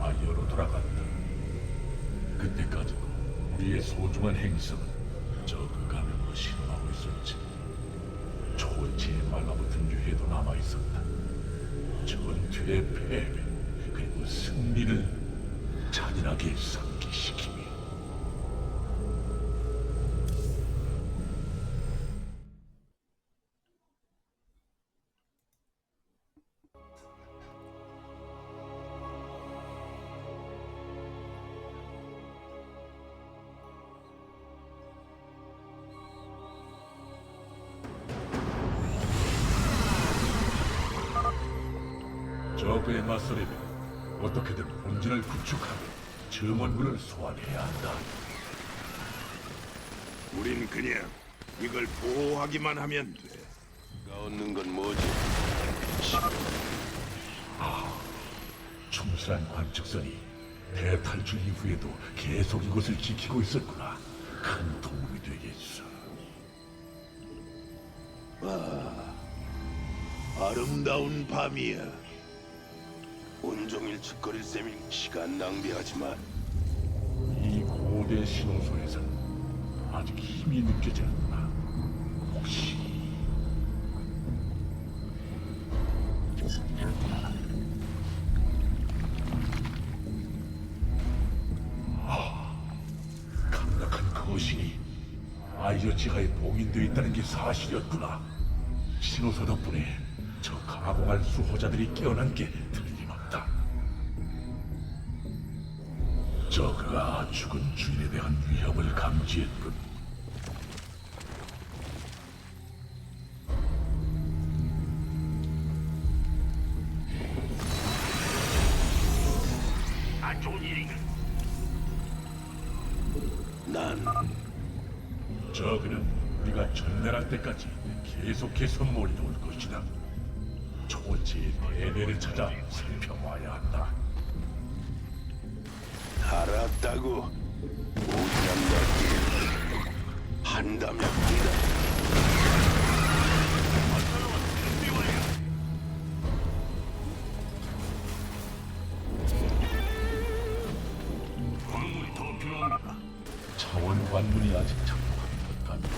아이어로 돌아간다. 그때까지도 우리의 소중한 행성은 저그 가면으로 신음하고 있었지. 초월체에 말라붙은 유해도 남아 있었다. 전투의 패배 그리고 승리를 잔인하게 상기시키 며 저그에 맞서려면 어떻게든 본진을 구축하고 증원군을 소환해야 한다. 우린 그냥 이걸 보호하기만 하면 돼. 얻는 건 뭐지? 충실한 관측선이 대탈출 이후에도 계속 이곳을 지키고 있었구나. 큰 도움이 되겠어. 아름다운 밤이야. 온종일 짓거릴 셈이 시간 낭비하지 마. 이 고대 신호소에선 아직 힘이 느껴지 않나. 혹시 아, 강력한 거신이 아이어 지하에 봉인되어 있다는 게 사실이었구나. 신호소 덕분에 저 가공할 수호자들이 깨어난 게 저 그가 죽은 주인에 대한 위협을 감지했군. 안 좋은 일인가? 난 저그는 우리가 전멸할 때까지 계속해서 몰려올 것이다. 초월체의 대대를 찾아 살펴봐야 한다. 알았다고. 넓게 한다면. 차원 관문이 아직 작동하는 것 같다.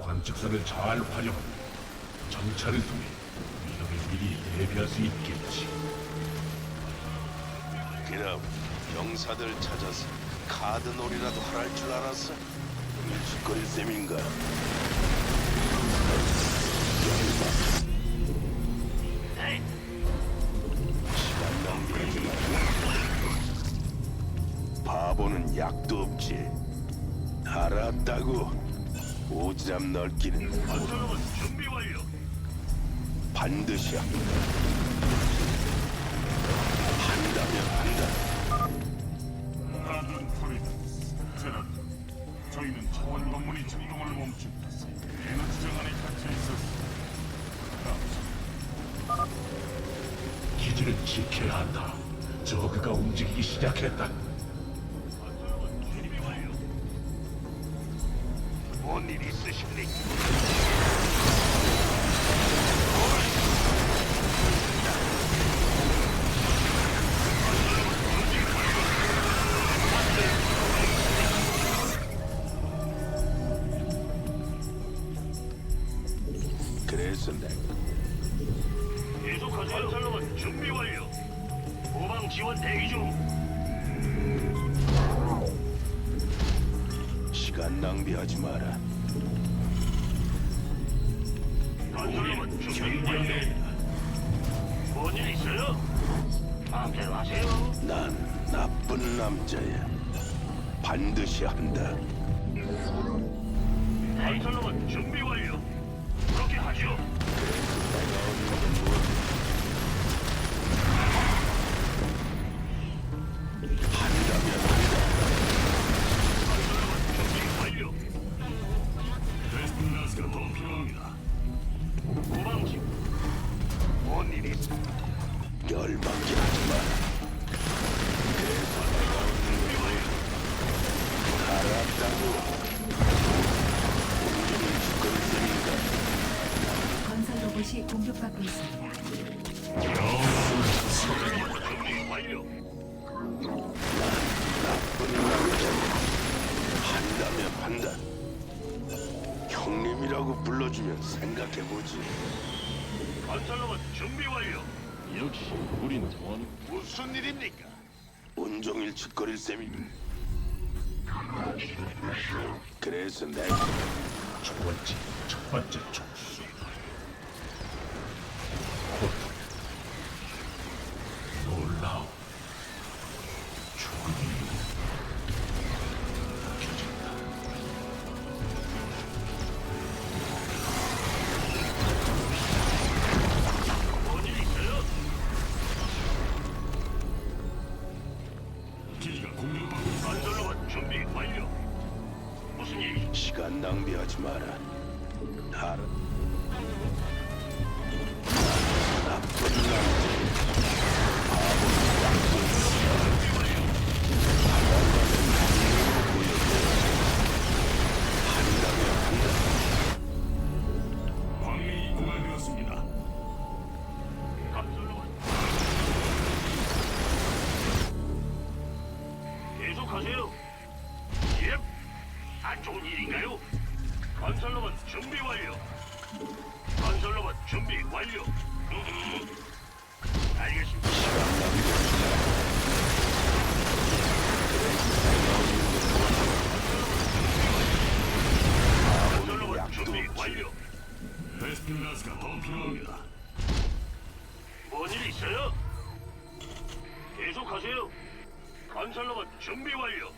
관측선을 잘 활용하면 정찰을 통해 대비할 수 있겠지. 그럼 병사들 찾아서 카드놀이라도 하랄 줄 알았어? 짓거릴 셈인가? 시간 낭비하지 마. 바보는 약도 없지. 알았다고. 오지랖 넓기는 준비 완료. 반드시 한다. 한다면 한다. 나는 프리다. 제라드. 저희는 차원 건물이 작동을 멈춘다. 에너지 정안에 갇혀 있었어. 기지를 지켜야 한다. 저그가 움직이기 시작했다. 뭔일 있으십니까? 지원 대기 중. 시간 낭비하지 마라. 건설로만 준비 완료. 뭔일 있어요? 마음대로 하세요. 난 나쁜 남자야. 반드시 한다. 건설로만 준비 완료. 한다. 형님이라고 불러주면 생각해보지. 건설로봇 준비 완료. 역시 우린 원 무슨 일입니까? 온종일 짓거릴 셈이네. 그래서 내가 첫 번째, 첫 번째 총수. 시간 낭비하지 마라. 나를 나쁜 남자. 계속하세요. 필요합니다. 뭔일 있어요? 계속하세요. 건설로봇 준비 완료.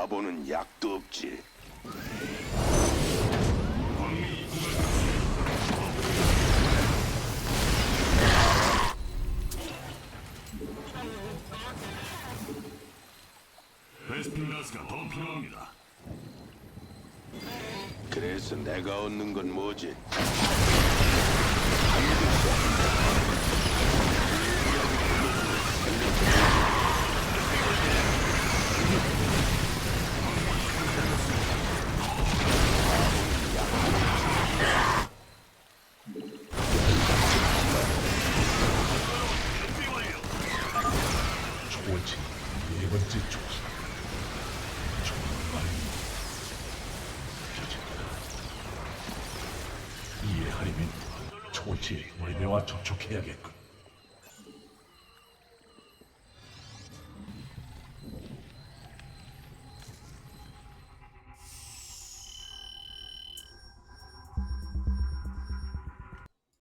바보는 약도 없지. 베스핀 가스가 더 필요합니다. 그래서 내가 얻는 건 뭐지? 준비 이해하려면 초월체의 레벨와 접촉해야겠군.